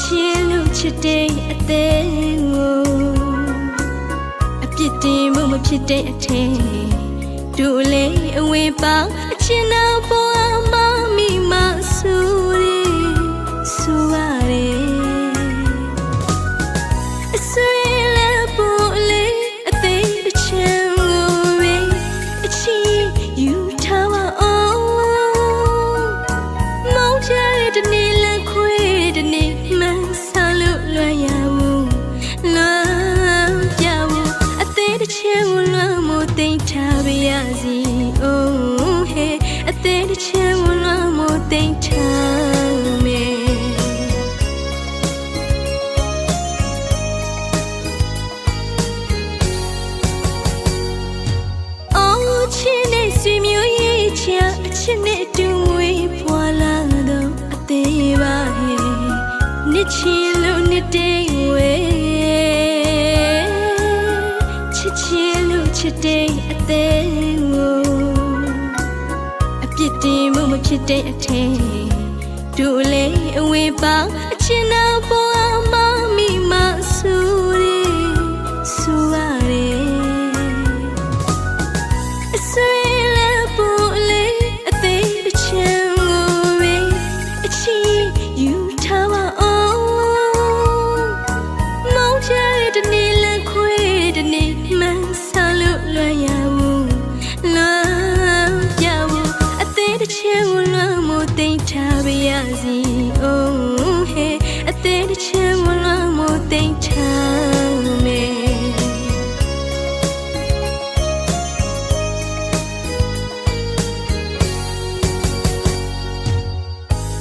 ချစ်ချင်လို့ချစ်တိမ်အသေးကိုအပြစ်တင်မှုမဖြစ်တဲ့အထင်တို့လေးအဝေးပေါင်းအချင်တော်ပေါ် ချီလို့နှစ်တိမ်ဝဲချစ်ချီလို့ချစ်တိမ်အသေးကိုအပြစ်တင်မှုမဖြစ်တဲ့အထင်တို့လေးအဝေးပေါင်းအချင်တော်ပေါ် ပါရစီ oh hey အသေးတစ်ချမ်းကိုလွယ်မို့သိမ့်ထားမယ်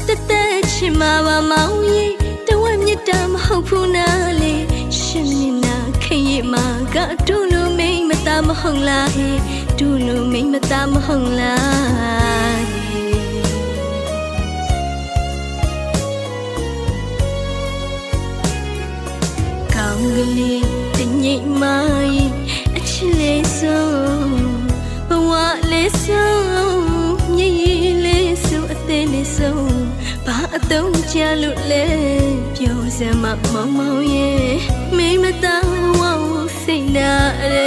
တသက်ချင်မှာပါမောင်ကြီးတဝက်မြတ်တာမဟုတ်ဘူးနာလေရှင်နေနာခရင်မှာကဒူလူမိန်မသားမဟုတ်လားဟဲ့ဒူလူမိန်မသားမဟုတ်လား ကောင်းကလေးတညိတ်မိုင်းအချစ်လေးဆုံးဘဝလေးဆုံးမြည်ရည်လေးဆုံးအသေးလေးဆုံးဘာအတုံးချလို့လဲပြောစမ်းမမောင်မောင်ရဲ့မိမသားဝဝစိတ်နာရဲ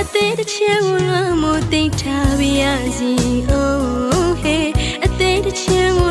အသေးတစ်ချက်ဝလွန်မို့တိတ်ထားပါရစီ oh hey အသေးတစ်ချက်ဝ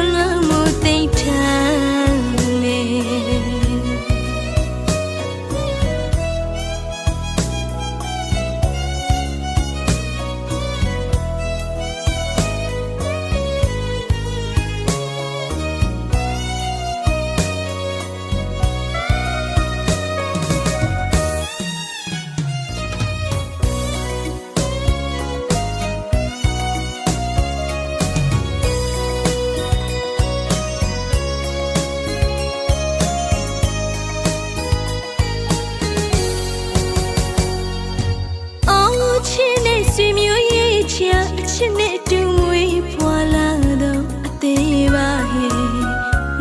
အချစ်နဲ့တူမွေးဖွာလာတော့အသေးပါဟဲ့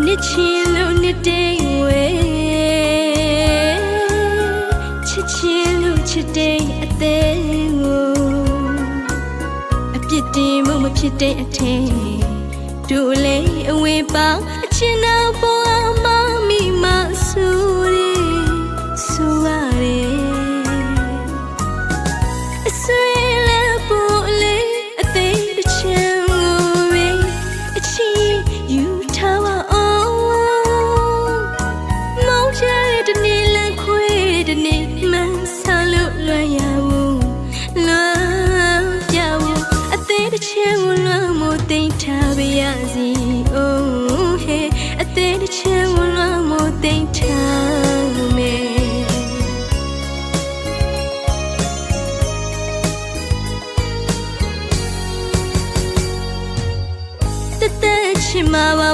နှစ်ချီလို့နှစ်တိမ်ဝဲချစ်ချင်လို့ချစ်တိမ်အသေးကိုအပြစ်တင်မှုမဖြစ်တဲ့အထင်တို့လေးအဝေးပေါင်းအချင်တော်ပေါ် ချီယူထားပါအောင်မောင်ချတဲ့တနေ့လည်းခွေးတနေ့မှန်းဆလို့လွယ်ရဘူးလွယ်ပြဘူးအသေးတစ်ချမ်းကိုလွယ်မို့သိမ့်ထားပါရစီ oh hey အသေးတ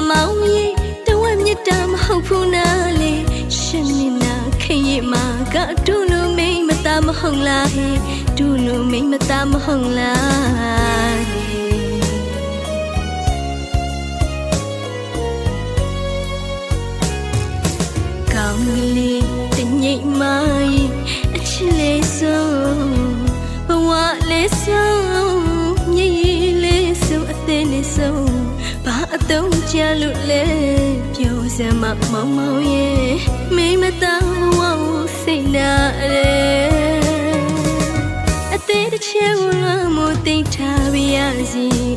မှာပါမောင်ကြီးတဝက်မြတ်တာမဟုတ်ဘူးနာလေရှင်နေနာခရင်မှာကဒူလူမိန်မသားမဟုတ်လားဟဲ့ဒူလူမိန်မသားမဟုတ်လားဟဲ့ကောင်းကလေးတညိတ်မိုင်းအချစ်လေးဆုံးဘဝလေးဆုံးမြည်ရည်လေးဆုံးဘာအတုံး ချလို့လဲပြောစမ်းမမောင်မောင်ရဲ့မိမသားဝေါစိတ်နာရဲအသေးတစ်ချက်ကိုလွှမ်းမိုးသိမ့်ထားပါရစီ